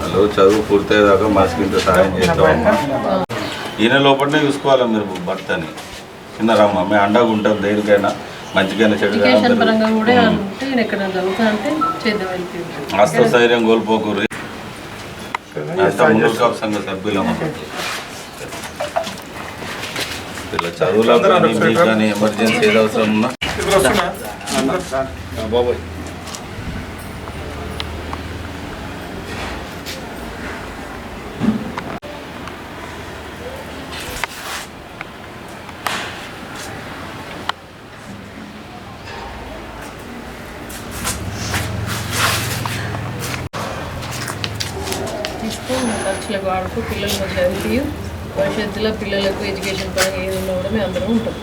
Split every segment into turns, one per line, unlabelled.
Hello చదువు పూర్తయ్యేదాకా mask ఇంత సహాయం చేస్తామమ్మా ఈయన లోపలనే చూసుకోవాలి మీరు భర్తని. చిన్నరామ్మా మేము అండగా ఉంటాం దేనికైనా.
అంటే చేద్దాం వెళ్తుంది
ఆత్మస్థైర్యం కోల్పోకూరు. సంఘ సభ్యులమ్మ ఇలా చదువులో కానీ ఎమర్జెన్సీ ఏది అవసరం ఉన్నా. బాబాయ్.
ఖర్చులకు వాడుతూ పిల్లలు మంచిగా చదివి భవిష్యత్తులో పిల్లలకు ఎడ్యుకేషన్ పరంగా ఏది ఉన్నా కూడా మేము అందరం ఉంటాం.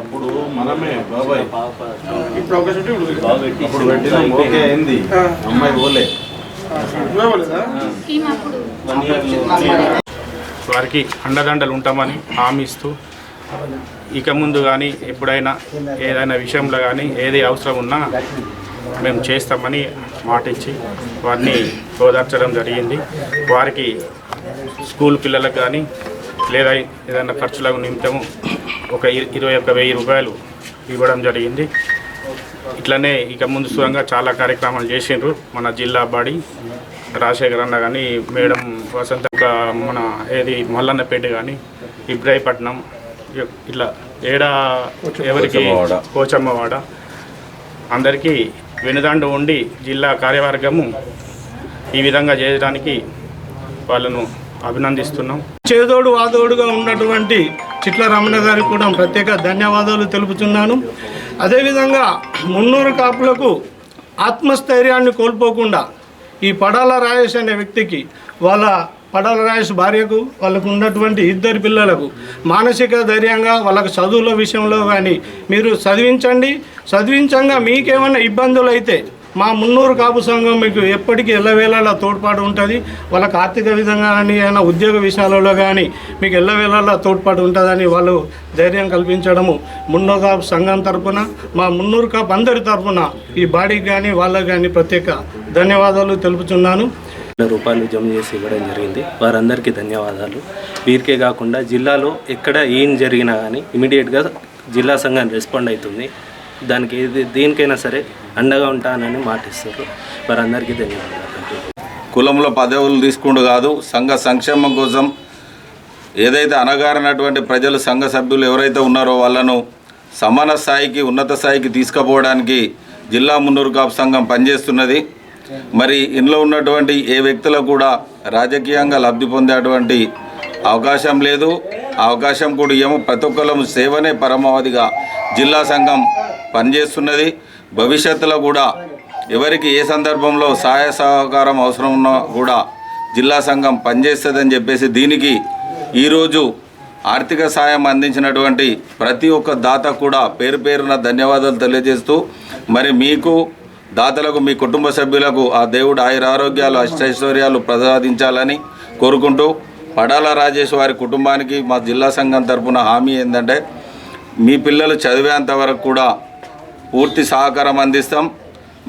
అప్పుడు మనమే బాబాయ్.
ఇప్పుడు అవకాశం ఇప్పుడు
అప్పుడు పెట్టిన ఓకే అయింది. అమ్మాయి పోలే.
వారికి అండదండలు ఉంటామని హామీ ఇస్తూ ఇక ముందు కానీ ఎప్పుడైనా ఏదైనా విషయంలో కానీ ఏది అవసరం ఉన్నా మేము చేస్తామని మాటిచ్చి వారిని ఓదార్చడం జరిగింది. వారికి స్కూల్ పిల్లలకు కానీ లేదా ఏదైనా ఖర్చులకు నిమిత్తము ఒక ఇరవై ఒక్క వెయ్యి రూపాయలు ఇవ్వడం జరిగింది. ఇట్లనే ఇక ముందు సురంగా చాలా కార్యక్రమాలు చేసిండ్రు మన జిల్లా బాడీ. రాజశేఖర్ అన్న కానీ మేడం వసంత మన ఏది మల్లన్నపేట కానీ ఇబ్రాహీపట్నం ఇట్లా ఏడా ఎవరికి.
పోచమ్మవాడ
అందరికీ వెనుదండు ఉండి జిల్లా కార్యవర్గము ఈ విధంగా చేయడానికి వాళ్ళను అభినందిస్తున్నాం.
చేదోడు వాదోడుగా ఉన్నటువంటి చిట్ల రమణ గారికి కూడా ప్రత్యేక ధన్యవాదాలు తెలుపుతున్నాను. అదేవిధంగా మున్నూరు కాపులకు ఆత్మస్థైర్యాన్ని కోల్పోకుండా ఈ పడాల రాజేష్ అనే వ్యక్తికి వాళ్ళ పడాల రాజేష్ భార్యకు వాళ్ళకు ఉన్నటువంటి ఇద్దరు పిల్లలకు మానసిక ధైర్యంగా వాళ్ళకు చదువుల విషయంలో కానీ మీరు చదివించండి. చదివించంగా మీకేమైనా ఇబ్బందులు అయితే మా మున్నూరు కాపు సంఘం మీకు ఎప్పటికీ ఎల్లవేళలా తోడ్పాటు ఉంటుంది. వాళ్ళకి ఆర్థిక విధంగా కానీ ఏమైనా ఉద్యోగ విషయాలలో కానీ మీకు ఎల్లవేళలా తోడ్పాటు ఉంటుందని వాళ్ళు ధైర్యం కల్పించడము మున్నూరు కాపు సంఘం తరపున మా మున్నూరు కాపు అందరి తరపున ఈ బాడీకి కానీ వాళ్ళకి కానీ ప్రత్యేక ధన్యవాదాలు తెలుపుతున్నాను
వేల రూపాయలు జమ చేసి ఇవ్వడం జరిగింది. వారందరికీ ధన్యవాదాలు. వీరికే కాకుండా జిల్లాలో ఎక్కడ ఏం జరిగినా కానీ ఇమీడియట్గా జిల్లా సంఘం రెస్పాండ్ అవుతుంది. దానికి ఏది దేనికైనా సరే అండగా ఉంటానని మాటిస్తారు వారందరికీ ధన్యవాదాలు.
కులంలో పదవులు తీసుకుంటూ కాదు సంఘ సంక్షేమం కోసం ఏదైతే అనగారినటువంటి ప్రజలు సంఘ సభ్యులు ఎవరైతే ఉన్నారో వాళ్ళను సమాన స్థాయికి ఉన్నత స్థాయికి తీసుకుపోవడానికి జిల్లా మున్నూరు కాపు సంఘం పనిచేస్తున్నది. మరి ఇందులో ఉన్నటువంటి ఏ వ్యక్తులకు కూడా రాజకీయంగా లబ్ధి పొందేటువంటి అవకాశం లేదు. అవకాశం కూడా ఏమో ప్రతి ఒక్కళ్ళము సేవనే పరమావధిగా జిల్లా సంఘం పనిచేస్తున్నది. భవిష్యత్తులో కూడా ఎవరికి ఏ సందర్భంలో సహాయ సహకారం అవసరం ఉన్నా కూడా జిల్లా సంఘం పనిచేస్తుందని చెప్పేసి దీనికి ఈరోజు ఆర్థిక సాయం అందించినటువంటి ప్రతి ఒక్క దాత కూడా పేరు పేరున ధన్యవాదాలు తెలియజేస్తూ మరి మీకు దాతలకు మీ కుటుంబ సభ్యులకు ఆ దేవుడు ఆయుర ఆరోగ్యాలు అష్టైశ్వర్యాలు ప్రసాదించాలని కోరుకుంటూ పడాల రాజేష్ వారి కుటుంబానికి మా జిల్లా సంఘం తరపున హామీ ఏంటంటే మీ పిల్లలు చదివేంత వరకు కూడా పూర్తి సహకారం అందిస్తాం.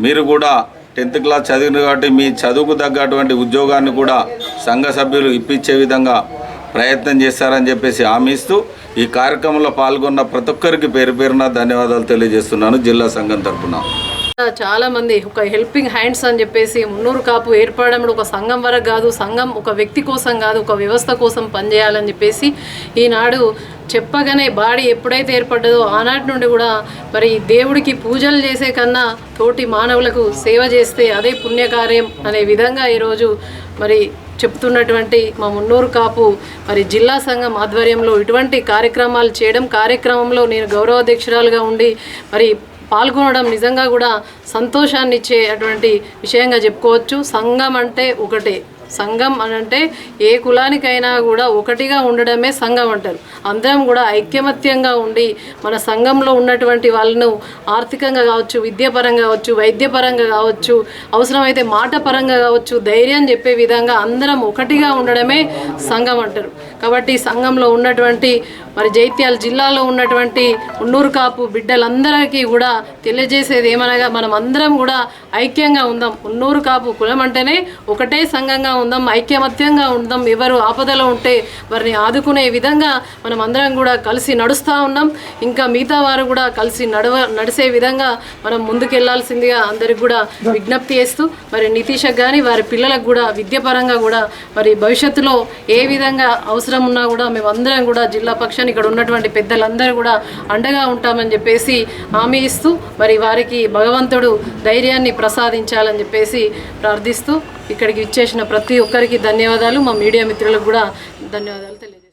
మీరు కూడా టెన్త్ క్లాస్ చదివిన కాబట్టి మీ చదువుకు తగ్గటువంటి ఉద్యోగాన్ని కూడా సంఘ సభ్యులు ఇప్పించే విధంగా ప్రయత్నం చేస్తారని చెప్పేసి హామీస్తూ ఈ కార్యక్రమంలో పాల్గొన్న ప్రతి ఒక్కరికి పేరు పేరున ధన్యవాదాలు తెలియజేస్తున్నాను జిల్లా సంఘం తరపున.
చాలా మంది ఒక హెల్పింగ్ హ్యాండ్స్ అని చెప్పేసి మున్నూరు కాపు ఏర్పడడం ఒక సంఘం వరకు కాదు సంఘం ఒక వ్యక్తి కోసం కాదు ఒక వ్యవస్థ కోసం పనిచేయాలని చెప్పేసి ఈనాడు చెప్పగానే బాడీ ఎప్పుడైతే ఏర్పడ్డదో ఆనాటి నుండి కూడా మరి దేవుడికి పూజలు చేసే కన్నా తోటి మానవులకు సేవ చేస్తే అదే పుణ్యకార్యం అనే విధంగా ఈరోజు మరి చెప్తున్నటువంటి మా మున్నూరు కాపు మరి జిల్లా సంఘం ఆధ్వర్యంలో ఇటువంటి కార్యక్రమాలు చేయడం కార్యక్రమంలో నేను గౌరవాధ్యక్షురాలుగా ఉండి మరి పాల్గొనడం నిజంగా కూడా సంతోషాన్ని ఇచ్చేటువంటి విషయంగా చెప్పుకోవచ్చు. సంఘం అంటే ఒకటే. సంఘం అని అంటే ఏ కులానికైనా కూడా ఒకటిగా ఉండడమే సంఘం అంటారు. అందరం కూడా ఐక్యమత్యంగా ఉండి మన సంఘంలో ఉన్నటువంటి వాళ్ళను ఆర్థికంగా కావచ్చు విద్యాపరంగా కావచ్చు వైద్యపరంగా కావచ్చు అవసరమైతే మాట పరంగా కావచ్చు ధైర్యం చెప్పే విధంగా అందరం ఒకటిగా ఉండడమే సంఘం అంటారు. కాబట్టి సంఘంలో ఉన్నటువంటి మరి జైత్యాల జిల్లాలో ఉన్నటువంటి ఉన్నూరు కాపు బిడ్డలందరికీ కూడా తెలియజేసేది ఏమనగా మనం అందరం కూడా ఐక్యంగా ఉందాం. ఉన్నూరు కాపు కులం అంటేనే ఒకటే సంఘంగా ఉందాం ఐక్యమత్యంగా ఉందాం. ఎవరు ఆపదలో ఉంటే వారిని ఆదుకునే విధంగా మనం అందరం కూడా కలిసి నడుస్తూ ఉన్నాం. ఇంకా మిగతా వారు కూడా కలిసి నడవ నడిసే విధంగా మనం ముందుకెళ్ళాల్సిందిగా అందరికి కూడా విజ్ఞప్తి చేస్తూ మరి నితీష్ కానీ వారి పిల్లలకు కూడా విద్యాపరంగా కూడా మరి భవిష్యత్తులో ఏ విధంగా అవసరం ఉన్నా కూడా మేమందరం కూడా జిల్లా పక్షాన్ని ఇక్కడ ఉన్నటువంటి పెద్దలందరూ కూడా అండగా ఉంటామని చెప్పేసి హామీ ఇస్తూ మరి వారికి భగవంతుడు ధైర్యాన్ని ప్రసాదించాలని చెప్పేసి ప్రార్థిస్తూ ఇక్కడికి ఇచ్చేసిన ప్రతి ఒక్కరికి ధన్యవాదాలు. మా మీడియా మిత్రులకు కూడా ధన్యవాదాలు తెలియజేస్తాను